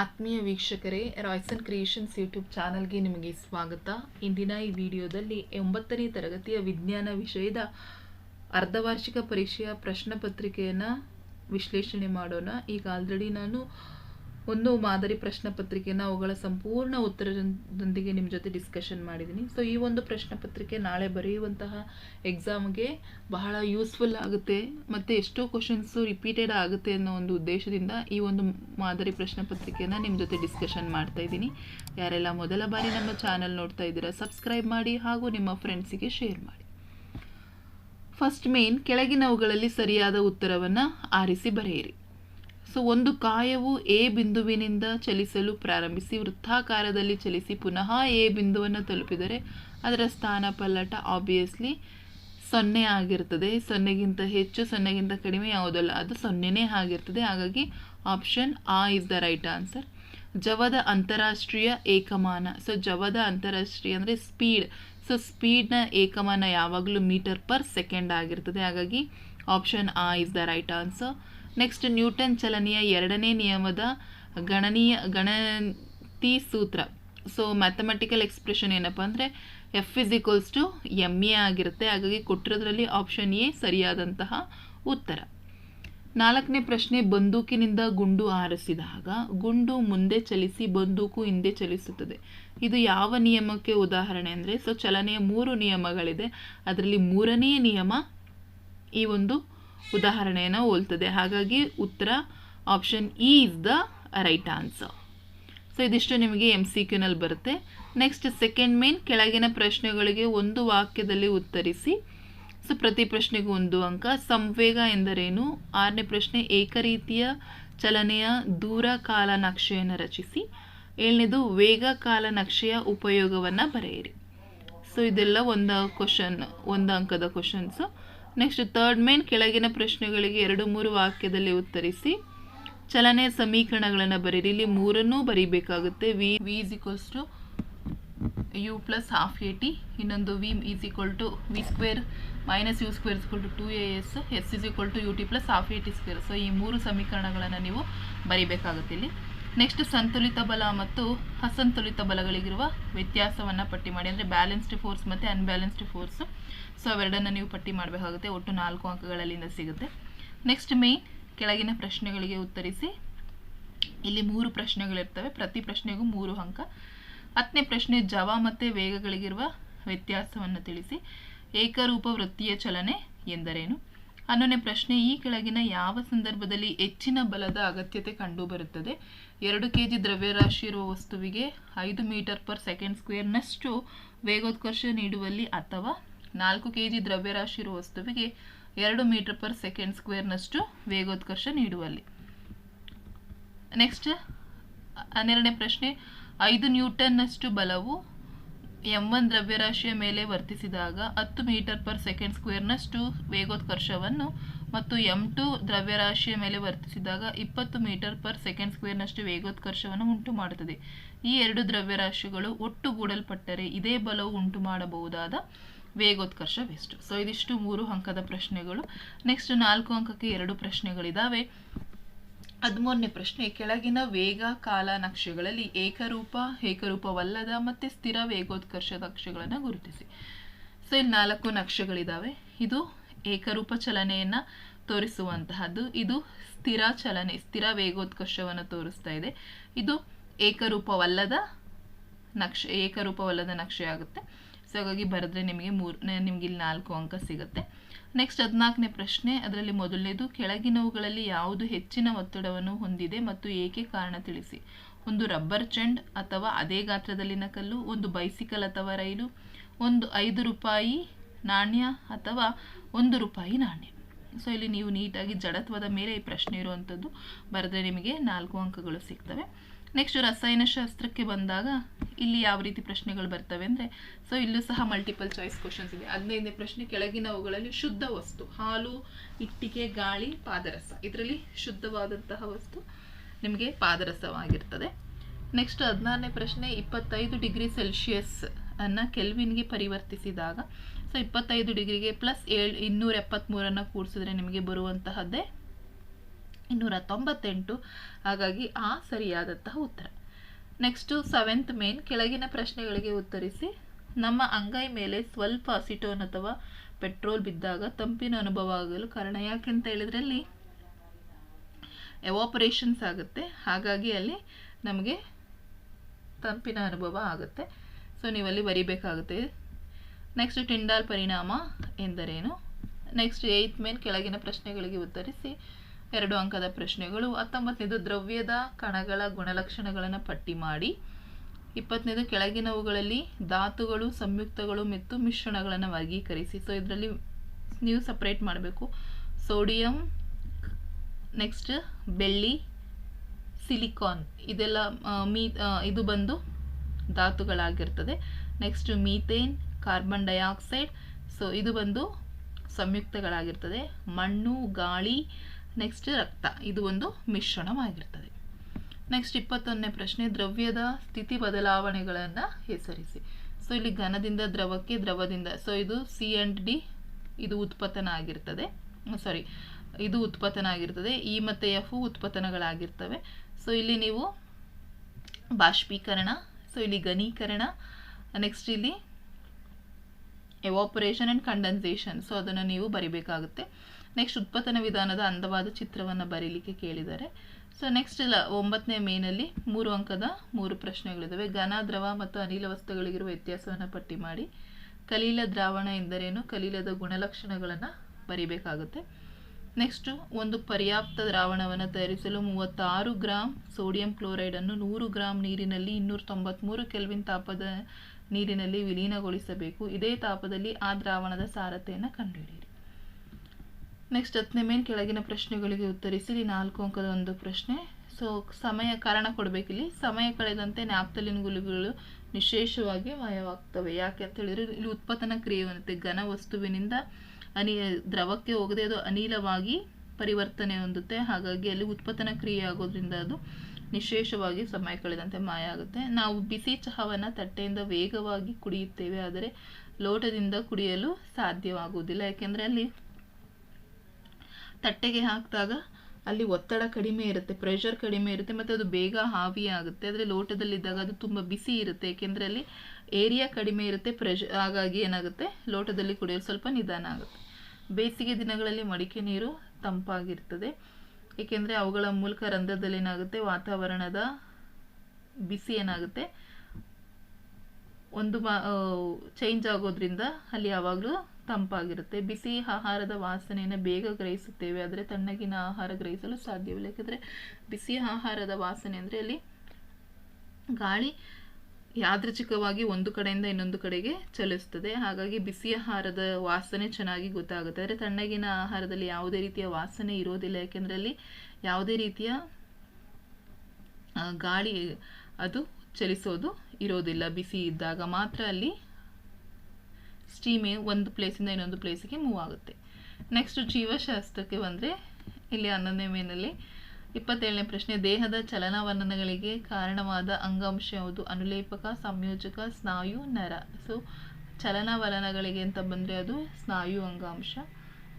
ಆತ್ಮೀಯ ವೀಕ್ಷಕರೇ Royson creations YouTube ಚಾನಲ್ಗೆ ನಿಮಗೆ ಸ್ವಾಗತ. ಇಂದಿನ ಈ ವಿಡಿಯೋದಲ್ಲಿ ಒಂಬತ್ತನೇ ತರಗತಿಯ ವಿಜ್ಞಾನ ವಿಷಯದ ಅರ್ಧವಾರ್ಷಿಕ ಪರೀಕ್ಷೆಯ ಪ್ರಶ್ನೆ ಪತ್ರಿಕೆಯನ್ನು ವಿಶ್ಲೇಷಣೆ ಮಾಡೋಣ. ಈಗ ಆಲ್ರೆಡಿ ನಾನು ಒಂದು ಮಾದರಿ ಪ್ರಶ್ನೆ ಪತ್ರಿಕೆನ ಅವುಗಳ ಸಂಪೂರ್ಣ ಉತ್ತರದೊಂದಿಗೆ ನಿಮ್ಮ ಜೊತೆ ಡಿಸ್ಕಷನ್ ಮಾಡಿದ್ದೀನಿ ಸೊ ಈ ಒಂದು ಪ್ರಶ್ನೆ ಪತ್ರಿಕೆ ನಾಳೆ ಬರೆಯುವಂತಹ ಎಕ್ಸಾಮ್ಗೆ ಬಹಳ ಯೂಸ್ಫುಲ್ ಆಗುತ್ತೆ ಮತ್ತು ಎಷ್ಟೋ ಕ್ವಶನ್ಸು ರಿಪೀಟೆಡ್ ಆಗುತ್ತೆ ಅನ್ನೋ ಒಂದು ಉದ್ದೇಶದಿಂದ ಈ ಒಂದು ಮಾದರಿ ಪ್ರಶ್ನೆ ಪತ್ರಿಕೆಯನ್ನು ನಿಮ್ಮ ಜೊತೆ ಡಿಸ್ಕಷನ್ ಮಾಡ್ತಾ ಇದ್ದೀನಿ. ಯಾರೆಲ್ಲ ಮೊದಲ ಬಾರಿ ನಮ್ಮ ಚಾನಲ್ ನೋಡ್ತಾ ಇದ್ದೀರಾ ಸಬ್ಸ್ಕ್ರೈಬ್ ಮಾಡಿ ಹಾಗೂ ನಿಮ್ಮ ಫ್ರೆಂಡ್ಸಿಗೆ ಶೇರ್ ಮಾಡಿ. ಫಸ್ಟ್ ಮೇನ್ ಕೆಳಗಿನವುಗಳಲ್ಲಿ ಸರಿಯಾದ ಉತ್ತರವನ್ನು ಆರಿಸಿ ಬರೆಯಿರಿ. ಸೊ ಒಂದು ಕಾಯವು ಎ ಬಿಂದುವಿನಿಂದ ಚಲಿಸಲು ಪ್ರಾರಂಭಿಸಿ ವೃತ್ತಾಕಾರದಲ್ಲಿ ಚಲಿಸಿ ಪುನಃ ಎ ಬಿಂದುವನ್ನು ತಲುಪಿದರೆ ಅದರ ಸ್ಥಾನ ಪಲ್ಲಟ ಆಬ್ವಿಯಸ್ಲಿ ಸೊನ್ನೆ ಆಗಿರ್ತದೆ. ಸೊನ್ನೆಗಿಂತ ಹೆಚ್ಚು, ಸೊನ್ನೆಗಿಂತ ಕಡಿಮೆ ಯಾವುದಲ್ಲ, ಅದು ಸೊನ್ನೆನೇ ಆಗಿರ್ತದೆ. ಹಾಗಾಗಿ option A is the right answer ಜವದ ಅಂತಾರಾಷ್ಟ್ರೀಯ ಏಕಮಾನ. ಸೊ ಜವದ ಅಂತಾರಾಷ್ಟ್ರೀಯ ಅಂದರೆ ಸ್ಪೀಡ್ ಸೊ ಸ್ಪೀಡ್ನ ಏಕಮಾನ ಯಾವಾಗಲೂ ಮೀಟರ್ ಪರ್ ಸೆಕೆಂಡ್ ಆಗಿರ್ತದೆ. ಹಾಗಾಗಿ option A is the right answer next Newton ಚಲನೆಯ ಎರಡನೇ ನಿಯಮದ ಗಣನೀಯ ಗಣತಿ ಸೂತ್ರ. ಸೊ ಮ್ಯಾಥಮೆಟಿಕಲ್ ಎಕ್ಸ್ಪ್ರೆಷನ್ ಏನಪ್ಪ ಅಂದರೆ F is equals to M A ಆಗಿರುತ್ತೆ. ಹಾಗಾಗಿ ಕೊಟ್ಟಿರೋದ್ರಲ್ಲಿ ಆಪ್ಷನ್ ಎ ಸರಿಯಾದಂತಹ ಉತ್ತರ. ನಾಲ್ಕನೇ ಪ್ರಶ್ನೆ, ಬಂದೂಕಿನಿಂದ ಗುಂಡು ಹಾರಿಸಿದಾಗ ಗುಂಡು ಮುಂದೆ ಚಲಿಸಿ ಬಂದೂಕು ಹಿಂದೆ ಚಲಿಸುತ್ತದೆ. ಇದು ಯಾವ ನಿಯಮಕ್ಕೆ ಉದಾಹರಣೆ ಅಂದರೆ ಸೊ ಚಲನೆಯ ಮೂರು ನಿಯಮಗಳಿದೆ. ಅದರಲ್ಲಿ ಮೂರನೇ ನಿಯಮ ಈ ಒಂದು ಉದಾಹರಣೆಯನ್ನು ಹೋಲ್ತದೆ. ಹಾಗಾಗಿ ಉತ್ತರ option E is the right answer so ಇದಿಷ್ಟು ನಿಮಗೆ ಎಂ ಸಿ ಕ್ಯೂನಲ್ಲಿ ಬರುತ್ತೆ. ನೆಕ್ಸ್ಟ್ ಸೆಕೆಂಡ್ ಮೇನ್ ಕೆಳಗಿನ ಪ್ರಶ್ನೆಗಳಿಗೆ ಒಂದು ವಾಕ್ಯದಲ್ಲಿ ಉತ್ತರಿಸಿ. ಸೊ ಪ್ರತಿ ಪ್ರಶ್ನೆಗೂ ಒಂದು ಅಂಕ. ಸಂವೇಗ ಎಂದರೇನು? ಆರನೇ ಪ್ರಶ್ನೆ, ಏಕರೀತಿಯ ಚಲನೆಯ ದೂರ ಕಾಲ ನಕ್ಷೆಯನ್ನು ರಚಿಸಿ. ಏಳನೇದು, ವೇಗ ಕಾಲ ನಕ್ಷೆಯ ಉಪಯೋಗವನ್ನು ಬರೆಯಿರಿ. ಸೊ ಇದೆಲ್ಲ ಒಂದು ಕ್ವಶನ್ ಒಂದು ಅಂಕದ ಕ್ವಶನ್ಸು ನೆಕ್ಸ್ಟ್ ಥರ್ಡ್ ಮೇನ್ ಕೆಳಗಿನ ಪ್ರಶ್ನೆಗಳಿಗೆ ಎರಡು ಮೂರು ವಾಕ್ಯದಲ್ಲಿ ಉತ್ತರಿಸಿ. ಚಲನೆ ಸಮೀಕರಣಗಳನ್ನು ಬರೀರಿ. ಇಲ್ಲಿ ಮೂರನ್ನೂ ಬರೀಬೇಕಾಗುತ್ತೆ. V V is equals to U plus half A T ಇನ್ನೊಂದು V is equal to V square minus U square is equal to two A S S is equal to U T plus half A T square so ಈ ಮೂರು ಸಮೀಕರಣಗಳನ್ನು ನೀವು ಬರೀಬೇಕಾಗುತ್ತೆ ಇಲ್ಲಿ. Next ಸಂತುಲಿತ ಬಲ ಮತ್ತು ಅಸಂತುಲಿತ ಬಲಗಳಿಗಿರುವ ವ್ಯತ್ಯಾಸವನ್ನು ಪಟ್ಟಿ ಮಾಡಿ. ಅಂದರೆ ಬ್ಯಾಲೆನ್ಸ್ಡ್ ಫೋರ್ಸ್ ಮತ್ತು ಅನ್ಬ್ಯಾಲೆನ್ಸ್ಡ್ ಫೋರ್ಸು ಸೊ ಅವೆರಡನ್ನು ನೀವು ಪಟ್ಟಿ ಮಾಡಬೇಕಾಗುತ್ತೆ. ಒಟ್ಟು ನಾಲ್ಕು ಅಂಕಗಳಲ್ಲಿಂದ ಸಿಗುತ್ತೆ. ನೆಕ್ಸ್ಟ್ ಮೇನ್ ಕೆಳಗಿನ ಪ್ರಶ್ನೆಗಳಿಗೆ ಉತ್ತರಿಸಿ. ಇಲ್ಲಿ ಮೂರು ಪ್ರಶ್ನೆಗಳಿರ್ತವೆ. ಪ್ರತಿ ಪ್ರಶ್ನೆಗೂ ಮೂರು ಅಂಕ. ಹತ್ತನೇ ಪ್ರಶ್ನೆ, ಜವ ಮತ್ತು ವೇಗಗಳಿಗಿರುವ ವ್ಯತ್ಯಾಸವನ್ನು ತಿಳಿಸಿ. ಏಕರೂಪ ವೃತ್ತಿಯ ಚಲನೆ ಎಂದರೇನು? ಹನ್ನೊಂದನೇ ಪ್ರಶ್ನೆ. ಈ ಕೆಳಗಿನ ಯಾವ ಸಂದರ್ಭದಲ್ಲಿ ಹೆಚ್ಚಿನ ಬಲದ ಅಗತ್ಯತೆ ಕಂಡುಬರುತ್ತದೆ? ಎರಡು ಕೆ ಜಿ ದ್ರವ್ಯರಾಶಿ ಇರುವ ವಸ್ತುವಿಗೆ ಐದು ಮೀಟರ್ ಪರ್ ಸೆಕೆಂಡ್ ಸ್ಕ್ವೇರ್ನಷ್ಟು ವೇಗೋತ್ಕರ್ಷ ನೀಡುವಲ್ಲಿ ಅಥವಾ ನಾಲ್ಕು ಕೆ ಜಿ ದ್ರವ್ಯರಾಶಿ ಇರುವ ವಸ್ತುವಿಗೆ ಎರಡು ಮೀಟರ್ ಪರ್ ಸೆಕೆಂಡ್ ಸ್ಕ್ವೇರ್ನಷ್ಟು ವೇಗೋತ್ಕರ್ಷ ನೀಡುವಲ್ಲಿ. ನೆಕ್ಸ್ಟ್ ಹನ್ನೆರಡನೇ ಪ್ರಶ್ನೆ. ಐದು ನ್ಯೂಟನ್ನಷ್ಟು ಬಲವು ಎಂ ಒನ್ ದ್ರವ್ಯರಾಶಿಯ ಮೇಲೆ ವರ್ತಿಸಿದಾಗ ಹತ್ತು ಮೀಟರ್ ಪರ್ ಸೆಕೆಂಡ್ ಸ್ಕ್ವೇರ್ನಷ್ಟು ವೇಗೋತ್ಕರ್ಷವನ್ನು ಮತ್ತು ಎಂ ಟು ದ್ರವ್ಯರಾಶಿಯ ಮೇಲೆ ವರ್ತಿಸಿದಾಗ ಇಪ್ಪತ್ತು ಮೀಟರ್ ಪರ್ ಸೆಕೆಂಡ್ ಸ್ಕ್ವೇರ್ನಷ್ಟು ವೇಗೋತ್ಕರ್ಷವನ್ನು ಉಂಟು ಮಾಡುತ್ತದೆ. ಈ ಎರಡು ದ್ರವ್ಯರಾಶಿಗಳು ಒಟ್ಟುಗೂಡಲ್ಪಟ್ಟರೆ ಇದೇ ಬಲವು ಉಂಟು ಮಾಡಬಹುದಾದ ವೇಗೋತ್ಕರ್ಷವೆಷ್ಟು. ಸೊ, ಇದಿಷ್ಟು ಮೂರು ಅಂಕದ ಪ್ರಶ್ನೆಗಳು. ನೆಕ್ಸ್ಟ್ ನಾಲ್ಕು ಅಂಕಕ್ಕೆ ಎರಡು ಪ್ರಶ್ನೆಗಳಿದ್ದಾವೆ ಹದಿಮೂರನೇ ಪ್ರಶ್ನೆ, ಕೆಳಗಿನ ವೇಗ ಕಾಲ ನಕ್ಷೆಗಳಲ್ಲಿ ಏಕರೂಪ, ಏಕರೂಪವಲ್ಲದ ಮತ್ತು ಸ್ಥಿರ ವೇಗೋತ್ಕರ್ಷ ನಕ್ಷೆಗಳನ್ನು ಗುರುತಿಸಿ. ಸೊ ಇಲ್ಲಿ ನಾಲ್ಕು ನಕ್ಷೆಗಳಿದ್ದಾವೆ ಇದು ಏಕರೂಪ ಚಲನೆಯನ್ನು ತೋರಿಸುವಂತಹದ್ದು. ಇದು ಸ್ಥಿರ ಚಲನೆ, ಸ್ಥಿರ ವೇಗೋತ್ಕರ್ಷವನ್ನು ತೋರಿಸ್ತಾ ಇದೆ. ಇದು ಏಕರೂಪವಲ್ಲದ ನಕ್ಷೆ ಏಕರೂಪವಲ್ಲದ ನಕ್ಷೆ ಆಗುತ್ತೆ. ಸೊ ಹಾಗಾಗಿ ಬರೆದ್ರೆ ನಿಮಗೆ ಮೂರು, ನಿಮಗೆ ಇಲ್ಲಿ ನಾಲ್ಕು ಅಂಕ ಸಿಗುತ್ತೆ. ನೆಕ್ಸ್ಟ್ ಹದಿನಾಲ್ಕನೇ ಪ್ರಶ್ನೆ, ಅದರಲ್ಲಿ ಮೊದಲನೇದು ಕೆಳಗಿನವುಗಳಲ್ಲಿ ಯಾವುದು ಹೆಚ್ಚಿನ ಒತ್ತಡವನ್ನು ಹೊಂದಿದೆ ಮತ್ತು ಏಕೆ ಕಾರಣ ತಿಳಿಸಿ. ಒಂದು ರಬ್ಬರ್ ಚೆಂಡ್ ಅಥವಾ ಅದೇ ಗಾತ್ರದಲ್ಲಿನ ಕಲ್ಲು, ಒಂದು ಬೈಸಿಕಲ್ ಅಥವಾ ರೈಲು, ಒಂದು ಐದು ರೂಪಾಯಿ ನಾಣ್ಯ ಅಥವಾ ಒಂದು ರೂಪಾಯಿ ನಾಣ್ಯ. ಸೊ ಇಲ್ಲಿ ನೀವು ನೀಟಾಗಿ ಜಡತ್ವದ ಮೇಲೆ ಈ ಪ್ರಶ್ನೆ ಇರುವಂಥದ್ದು, ಬರೆದ್ರೆ ನಿಮಗೆ ನಾಲ್ಕು ಅಂಕಗಳು ಸಿಗ್ತವೆ. ನೆಕ್ಸ್ಟ್ ರಸಾಯನಶಾಸ್ತ್ರಕ್ಕೆ ಬಂದಾಗ ಇಲ್ಲಿ ಯಾವ ರೀತಿ ಪ್ರಶ್ನೆಗಳು ಬರ್ತವೆ ಅಂದರೆ ಸೊ ಇಲ್ಲೂ ಸಹ ಮಲ್ಟಿಪಲ್ ಚಾಯ್ಸ್ ಕ್ವಶನ್ಸ್ ಇದೆ. ಹದಿನೈದನೇ ಪ್ರಶ್ನೆ, ಕೆಳಗಿನವುಗಳಲ್ಲಿ ಶುದ್ಧ ವಸ್ತು, ಹಾಲು, ಇಟ್ಟಿಗೆ, ಗಾಳಿ, ಪಾದರಸ. ಇದರಲ್ಲಿ ಶುದ್ಧವಾದಂತಹ ವಸ್ತು ನಿಮಗೆ ಪಾದರಸವಾಗಿರ್ತದೆ. ನೆಕ್ಸ್ಟ್ ಹದಿನಾರನೇ ಪ್ರಶ್ನೆ, ಇಪ್ಪತ್ತೈದು ಡಿಗ್ರಿ ಸೆಲ್ಸಿಯಸ್ ಅನ್ನು ಕೆಲ್ವಿನ್ಗೆ ಪರಿವರ್ತಿಸಿದಾಗ ಸೊ ಇಪ್ಪತ್ತೈದು ಡಿಗ್ರಿಗೆ ಪ್ಲಸ್ ಏಳು, ಇನ್ನೂರ ಎಪ್ಪತ್ತ್ಮೂರನ್ನು ಕೂಡಿಸಿದ್ರೆ ನಿಮಗೆ ಬರುವಂತಹದ್ದೇ ಇನ್ನೂರ ತೊಂಬತ್ತೆಂಟು ಹಾಗಾಗಿ ಆ ಸರಿಯಾದಂತಹ ಉತ್ತರ. ನೆಕ್ಸ್ಟು ಸೆವೆಂತ್ ಮೇನ್ ಕೆಳಗಿನ ಪ್ರಶ್ನೆಗಳಿಗೆ ಉತ್ತರಿಸಿ, ನಮ್ಮ ಅಂಗೈ ಮೇಲೆ ಸ್ವಲ್ಪ ಅಸಿಟೋನ್ ಅಥವಾ ಪೆಟ್ರೋಲ್ ಬಿದ್ದಾಗ ತಂಪಿನ ಅನುಭವ ಆಗಲು ಕಾರಣ ಯಾಕೆಂತ ಹೇಳಿದ್ರೆ ಅಲ್ಲಿ ಎವಾಪರೇಷನ್ಸ್ ಆಗುತ್ತೆ. ಹಾಗಾಗಿ ಅಲ್ಲಿ ನಮಗೆ ತಂಪಿನ ಅನುಭವ ಆಗುತ್ತೆ. ಸೊ ನೀವಲ್ಲಿ ಬರಿಬೇಕಾಗುತ್ತೆ. ನೆಕ್ಸ್ಟ್ ಟಿಂಡಾಲ್ ಪರಿಣಾಮ ಎಂದರೇನು? ನೆಕ್ಸ್ಟ್ ಏಯ್ತ್ ಮೇನ್ ಕೆಳಗಿನ ಪ್ರಶ್ನೆಗಳಿಗೆ ಉತ್ತರಿಸಿ ಎರಡು ಅಂಕದ ಪ್ರಶ್ನೆಗಳು, ಹತ್ತೊಂಬತ್ತನೇದು ದ್ರವ್ಯದ ಕಣಗಳ ಗುಣಲಕ್ಷಣಗಳನ್ನು ಪಟ್ಟಿ ಮಾಡಿ, ಇಪ್ಪತ್ತನೇದು ಕೆಳಗಿನವುಗಳಲ್ಲಿ ಧಾತುಗಳು, ಸಂಯುಕ್ತಗಳು ಮತ್ತು ಮಿಶ್ರಣಗಳನ್ನು ವರ್ಗೀಕರಿಸಿ. ಸೊ ಇದರಲ್ಲಿ ನೀವು ಸಪ್ರೇಟ್ ಮಾಡಬೇಕು. ಸೋಡಿಯಂ ನೆಕ್ಸ್ಟ್ ಬೆಳ್ಳಿ, ಸಿಲಿಕಾನ್. ಇದೆಲ್ಲ ಮೀ ಇದು ಬಂದು ಧಾತುಗಳಾಗಿರ್ತದೆ. Next methane carbon dioxide so ಇದು ಬಂದು ಸಂಯುಕ್ತಗಳಾಗಿರ್ತದೆ. ಮಣ್ಣು, ಗಾಳಿ ನೆಕ್ಸ್ಟ್ ರಕ್ತ, ಇದು ಒಂದು ಮಿಶ್ರಣವಾಗಿರ್ತದೆ. ನೆಕ್ಸ್ಟ್ ಇಪ್ಪತ್ತೊಂದನೇ ಪ್ರಶ್ನೆ, ದ್ರವ್ಯದ ಸ್ಥಿತಿ ಬದಲಾವಣೆಗಳನ್ನು ಹೆಸರಿಸಿ. ಸೊ ಇಲ್ಲಿ ಘನದಿಂದ ದ್ರವಕ್ಕೆ ದ್ರವದಿಂದ ಸೊ ಇದು ಸಿ ಆ್ಯಂಡ್ ಡಿ ಇದು ಉತ್ಪತನ ಆಗಿರ್ತದೆ ಸಾರಿ ಇದು ಉತ್ಪತನ ಆಗಿರ್ತದೆ ಇ ಮತ್ತು ಎಫ್ ಉತ್ಪತನಗಳಾಗಿರ್ತವೆ ಸೊ ಇಲ್ಲಿ ನೀವು ಬಾಷ್ಪೀಕರಣ ಸೊ ಇಲ್ಲಿ ಘನೀಕರಣ ನೆಕ್ಸ್ಟ್ ಇಲ್ಲಿ ಎವಾಪರೇಷನ್ ಆ್ಯಂಡ್ ಕಂಡೆನ್ಸೇಷನ್ ಸೊ ಅದನ್ನು ನೀವು ಬರಿಬೇಕಾಗುತ್ತೆ. ನೆಕ್ಸ್ಟ್ ಉತ್ಪತನ ವಿಧಾನದ ಅಂದವಾದ ಚಿತ್ರವನ್ನು ಬರೀಲಿಕ್ಕೆ ಕೇಳಿದ್ದಾರೆ. ಸೊ ನೆಕ್ಸ್ಟ್ ಒಂಬತ್ತನೇ ಮೇನಲ್ಲಿ ಮೂರು ಅಂಕದ ಮೂರು ಪ್ರಶ್ನೆಗಳಿದ್ದಾವೆ ಘನ, ದ್ರವ ಮತ್ತು ಅನಿಲ ವಸ್ತುಗಳಿಗಿರುವ ವ್ಯತ್ಯಾಸವನ್ನು ಪಟ್ಟಿ ಮಾಡಿ. ಕಲೀಲ, ದ್ರಾವಣ ಎಂದರೇನು? ಕಲೀಲದ ಗುಣಲಕ್ಷಣಗಳನ್ನು ಬರಿಬೇಕಾಗುತ್ತೆ. ನೆಕ್ಸ್ಟು ಒಂದು ಪರ್ಯಾಪ್ತ ದ್ರಾವಣವನ್ನು ತಯಾರಿಸಲು ಮೂವತ್ತಾರು ಗ್ರಾಮ್ ಸೋಡಿಯಂ ಕ್ಲೋರೈಡನ್ನು ನೂರು ಗ್ರಾಮ್ ನೀರಿನಲ್ಲಿ ಇನ್ನೂರ ತೊಂಬತ್ತ್ಮೂರು ಕೆಲ್ವಿನ್ ತಾಪದ ನೀರಿನಲ್ಲಿ ವಿಲೀನಗೊಳಿಸಬೇಕು. ಇದೇ ತಾಪದಲ್ಲಿ ಆ ದ್ರಾವಣದ ಸಾರತೆಯನ್ನು ಕಂಡುಹಿಡಿಯಿರಿ. ನೆಕ್ಸ್ಟ್ ಹತ್ತನೇ ಮೇನ್ ಕೆಳಗಿನ ಪ್ರಶ್ನೆಗಳಿಗೆ ಉತ್ತರಿಸಿ ಇಲ್ಲಿ ನಾಲ್ಕು ಅಂಕದ ಒಂದು ಪ್ರಶ್ನೆ. ಸೊ ಸಮಯ, ಕಾರಣ ಕೊಡಬೇಕಿಲ್ಲಿ ಸಮಯ ಕಳೆದಂತೆ ನ್ಯಾಪ್ತಲಿನ್ ಗುಳಿಗಳು ವಿಶೇಷವಾಗಿ ಮಾಯವಾಗ್ತವೆ ಯಾಕೆ ಅಂತ ಹೇಳಿದ್ರೆ, ಇಲ್ಲಿ ಉತ್ಪತನ ಕ್ರಿಯೆಯಾಗುತ್ತೆ ಘನ ವಸ್ತುವಿನಿಂದ ಅನಿ, ದ್ರವಕ್ಕೆ ಹೋಗದೆ ಅದು ಅನಿಲವಾಗಿ ಪರಿವರ್ತನೆ ಹೊಂದುತ್ತೆ. ಹಾಗಾಗಿ ಅಲ್ಲಿ ಉತ್ಪತನ ಕ್ರಿಯೆ ಆಗೋದ್ರಿಂದ ಅದು ನಿಶೇಷವಾಗಿ ಸಮಯ ಕಳೆದಂತೆ ಮಾಯ ಆಗುತ್ತೆ. ನಾವು ಬಿಸಿ ಚಹಾವನ್ನು ತಟ್ಟೆಯಿಂದ ವೇಗವಾಗಿ ಕುಡಿಯುತ್ತೇವೆ. ಆದರೆ ಲೋಟದಿಂದ ಕುಡಿಯಲು ಸಾಧ್ಯವಾಗುವುದಿಲ್ಲ. ಯಾಕೆಂದರೆ ಅಲ್ಲಿ ತಟ್ಟೆಗೆ ಹಾಕಿದಾಗ ಅಲ್ಲಿ ಒತ್ತಡ ಕಡಿಮೆ ಇರುತ್ತೆ ಪ್ರೆಷರ್ ಕಡಿಮೆ ಇರುತ್ತೆ, ಮತ್ತು ಅದು ಬೇಗ ಆವಿ ಆಗುತ್ತೆ ಆದರೆ ಲೋಟದಲ್ಲಿದ್ದಾಗ ಅದು ತುಂಬ ಬಿಸಿ ಇರುತ್ತೆ. ಏಕೆಂದರೆ ಅಲ್ಲಿ ಏರಿಯಾ ಕಡಿಮೆ ಇರುತ್ತೆ ಪ್ರೆಷ್ ಹಾಗಾಗಿ ಏನಾಗುತ್ತೆ? ಲೋಟದಲ್ಲಿ ಕುಡಿಯೋದು ಸ್ವಲ್ಪ ನಿಧಾನ ಆಗುತ್ತೆ. ಬೇಸಿಗೆ ದಿನಗಳಲ್ಲಿ ಮಡಿಕೆ ನೀರು ತಂಪಾಗಿರ್ತದೆ. ಏಕೆಂದರೆ ಅವುಗಳ ಮೂಲಕ ರಂಧ್ರದಲ್ಲಿ ಏನಾಗುತ್ತೆ? ವಾತಾವರಣದ ಬಿಸಿ ಏನಾಗುತ್ತೆ? ಒಂದು ಮಾ ಚೇಂಜ್ ಆಗೋದ್ರಿಂದ ಅಲ್ಲಿ ಯಾವಾಗಲೂ ತಂಪಾಗಿರುತ್ತೆ. ಬಿಸಿ ಆಹಾರದ ವಾಸನೆಯನ್ನು ಬೇಗ ಗ್ರಹಿಸುತ್ತೇವೆ. ಆದರೆ ತಣ್ಣಗಿನ ಆಹಾರ ಗ್ರಹಿಸಲು ಸಾಧ್ಯವಿಲ್ಲ. ಯಾಕೆಂದರೆ ಬಿಸಿ ಆಹಾರದ ವಾಸನೆ ಅಂದರೆ ಅಲ್ಲಿ ಗಾಳಿ ಯಾದೃಚ್ಛಿಕವಾಗಿ ಒಂದು ಕಡೆಯಿಂದ ಇನ್ನೊಂದು ಕಡೆಗೆ ಚಲಿಸ್ತದೆ. ಹಾಗಾಗಿ ಬಿಸಿ ಆಹಾರದ ವಾಸನೆ ಚೆನ್ನಾಗಿ ಗೊತ್ತಾಗುತ್ತೆ. ಆದರೆ ತಣ್ಣಗಿನ ಆಹಾರದಲ್ಲಿ ಯಾವುದೇ ರೀತಿಯ ವಾಸನೆ ಇರೋದಿಲ್ಲ. ಯಾಕೆಂದರೆ ಅಲ್ಲಿ ಯಾವುದೇ ರೀತಿಯ ಗಾಳಿ ಅದು ಚಲಿಸೋದು ಇರೋದಿಲ್ಲ. ಬಿಸಿ ಇದ್ದಾಗ ಮಾತ್ರ ಅಲ್ಲಿ ಸ್ಟೀಮೇ ಒಂದು ಪ್ಲೇಸಿಂದ ಇನ್ನೊಂದು ಪ್ಲೇಸಿಗೆ ಮೂವ್ ಆಗುತ್ತೆ. ನೆಕ್ಸ್ಟ್ ಜೀವಶಾಸ್ತ್ರಕ್ಕೆ ಬಂದರೆ, ಇಲ್ಲಿ ಹನ್ನೊಂದನೇ ಮೇನಲ್ಲಿ ಇಪ್ಪತ್ತೇಳನೇ ಪ್ರಶ್ನೆ, ದೇಹದ ಚಲನವಲನಗಳಿಗೆ ಕಾರಣವಾದ ಅಂಗಾಂಶ ಯಾವುದು? ಅನುಲೇಪಕ, ಸಂಯೋಜಕ, ಸ್ನಾಯು, ನರ. ಸೊ ಚಲನವಲನಗಳಿಗೆ ಅಂತ ಬಂದರೆ ಅದು ಸ್ನಾಯು ಅಂಗಾಂಶ.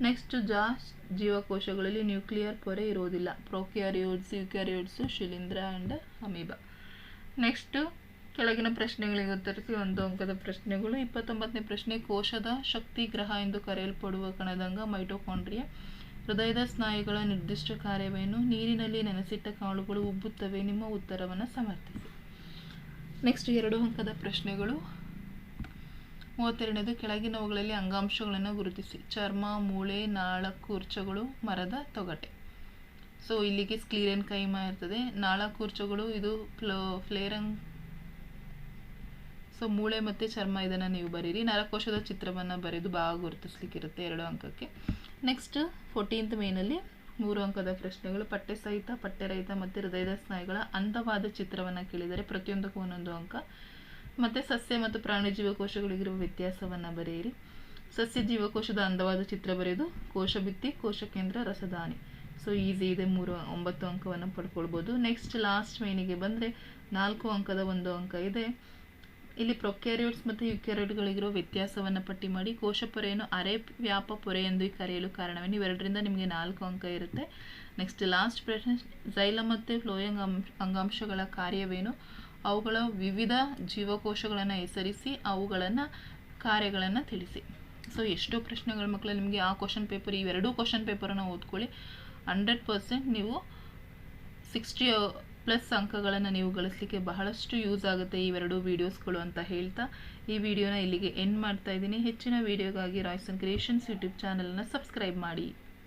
ನೆಕ್ಸ್ಟ್ ಜಾ, ಜೀವಕೋಶಗಳಲ್ಲಿ ನ್ಯೂಕ್ಲಿಯರ್ ಪೊರೆ ಇರೋದಿಲ್ಲ ಪ್ರೋಕ್ಯಾರಿಯೋಡ್ಸ್ ಯುಕ್ಯಾರಿಯೋಡ್ಸು ಶಿಲೀಂಧ್ರ ಆ್ಯಂಡ್ ಅಮೀಬಾ. ನೆಕ್ಸ್ಟು ಕೆಳಗಿನ ಪ್ರಶ್ನೆಗಳಿಗೆ ಉತ್ತರಿಸಿ, ಒಂದು ಅಂಕದ ಪ್ರಶ್ನೆಗಳು. ಇಪ್ಪತ್ತೊಂಬತ್ತನೇ ಪ್ರಶ್ನೆ, ಕೋಶದ ಶಕ್ತಿ ಗ್ರಹ ಎಂದು ಕರೆಯಲ್ಪಡುವ ಕಣದಂಗ ಮೈಟೋಕಾಂಡ್ರಿಯಾ ಹೃದಯದ ಸ್ನಾಯುಗಳ ನಿರ್ದಿಷ್ಟ ಕಾರ್ಯವೇನು? ನೀರಿನಲ್ಲಿ ನೆನೆಸಿಟ್ಟ ಕಾಳುಗಳು ಉಬ್ಬುತ್ತವೆ. ನಿಮ್ಮ ಉತ್ತರವನ್ನು ಸಮರ್ಥಿಸಿ. ನೆಕ್ಸ್ಟ್ ಎರಡು ಅಂಕದ ಪ್ರಶ್ನೆಗಳು. ಮೂವತ್ತೆರಡನೇದು, ಕೆಳಗಿನವುಗಳಲ್ಲಿ ಅಂಗಾಂಶಗಳನ್ನು ಗುರುತಿಸಿ. ಚರ್ಮ, ಮೂಳೆ ನಾಳಕೂರ್ಚಗಳು ಮರದ ತೊಗಟೆ. ಸೊ ಇಲ್ಲಿಗೆ ಸ್ಕ್ಲೀರೆನ್ ಕೈಮಾ ಇರ್ತದೆ. ನಾಳಕೂರ್ಚಗಳು ಇದು ಫ್ಲೋ ಫ್ಲೇರಂಗ್ ಸೊ ಮೂಳೆ ಮತ್ತು ಚರ್ಮ ಇದನ್ನು ನೀವು ಬರೀರಿ. ನರಕೋಶದ ಚಿತ್ರವನ್ನು ಬರೆದು ಭಾಗ ಗುರುತಿಸ್ಲಿಕ್ಕಿರುತ್ತೆ ಎರಡು ಅಂಕಕ್ಕೆ. ನೆಕ್ಸ್ಟ್ ಫೋರ್ಟೀನ್ತ್ ಮೇನಲ್ಲಿ ಮೂರು ಅಂಕದ ಪ್ರಶ್ನೆಗಳು. ಪಠ್ಯ ಸಹಿತ ಪಠ್ಯರಹಿತ ಮತ್ತು ಹೃದಯದ ಸ್ನಾಯುಗಳ ಅಂದವಾದ ಚಿತ್ರವನ್ನು ಕೇಳಿದರೆ ಪ್ರತಿಯೊಂದಕ್ಕೂ ಒಂದೊಂದು ಅಂಕ. ಮತ್ತು ಸಸ್ಯ ಮತ್ತು ಪ್ರಾಣಿ ಜೀವಕೋಶಗಳಿಗಿರುವ ವ್ಯತ್ಯಾಸವನ್ನು ಬರೆಯಿರಿ. ಸಸ್ಯ ಜೀವಕೋಶದ ಅಂದವಾದ ಚಿತ್ರ ಬರೆಯೋದು ಕೋಶಭಿತ್ತಿ ಕೋಶಕೇಂದ್ರ ರಸದಾನಿ ಸೊ ಈಸಿ ಇದೆ. ಮೂರು, ಒಂಬತ್ತು ಅಂಕವನ್ನು ಪಡ್ಕೊಳ್ಬೋದು. ನೆಕ್ಸ್ಟ್ ಲಾಸ್ಟ್ ಮೇನಿಗೆ ಬಂದರೆ ನಾಲ್ಕು ಅಂಕದ ಒಂದು ಅಂಕ ಇದೆ. ಇಲ್ಲಿ ಪ್ರೊಕ್ಯಾರಿಯೋಟ್ಸ್ ಮತ್ತು ಯುಕ್ಯಾರಿಯೋಟ್ಗಳಿಗಿರೋ ವ್ಯತ್ಯಾಸವನ್ನು ಪಟ್ಟಿ ಮಾಡಿ ಕೋಶ ಪೊರೆಯನ್ನು ಅರೆ ವ್ಯಾಪ ಪೊರೆ ಎಂದು ಕರೆಯಲು ಕಾರಣವೇನು? ಇವೆರಡರಿಂದ ನಿಮಗೆ ನಾಲ್ಕು ಅಂಕ ಇರುತ್ತೆ. ನೆಕ್ಸ್ಟ್ ಲಾಸ್ಟ್ ಪ್ರಶ್ನೆ ಜೈಲ ಮತ್ತು ಫ್ಲೋಯಂಗ್ ಅಂಗಾಂಶಗಳ ಕಾರ್ಯವೇನು? ಅವುಗಳ ವಿವಿಧ ಜೀವಕೋಶಗಳನ್ನು ಹೆಸರಿಸಿ, ಅವುಗಳನ್ನು ಕಾರ್ಯಗಳನ್ನು ತಿಳಿಸಿ. ಸೊ ಎಷ್ಟೋ ಪ್ರಶ್ನೆಗಳ ಮಕ್ಕಳು, ನಿಮಗೆ ಆ ಕ್ವಶನ್ ಪೇಪರ್ ಇವೆರಡೂ ಕ್ವಶನ್ ಪೇಪರನ್ನು ಓದ್ಕೊಳ್ಳಿ. ಹಂಡ್ರೆಡ್ ಪರ್ಸೆಂಟ್ ನೀವು ಸಿಕ್ಸ್ಟಿ ಪ್ಲಸ್ ಅಂಕಗಳನ್ನು ನೀವು ಗಳಿಸಲಿಕ್ಕೆ ಬಹಳಷ್ಟು ಯೂಸ್ ಆಗುತ್ತೆ ಇವೆರಡು ವೀಡಿಯೋಸ್ಗಳು ಅಂತ ಹೇಳ್ತಾ ಈ ವಿಡಿಯೋನ ಇಲ್ಲಿಗೆ ಎಂಡ್ ಮಾಡ್ತಾ ಇದ್ದೀನಿ. ಹೆಚ್ಚಿನ ವಿಡಿಯೋಗಾಗಿ ರಾಯ್ಸನ್ ಕ್ರಿಯೇಷನ್ಸ್ ಯೂಟ್ಯೂಬ್ ಚಾನಲನ್ನು ಸಬ್ಸ್ಕ್ರೈಬ್ ಮಾಡಿ.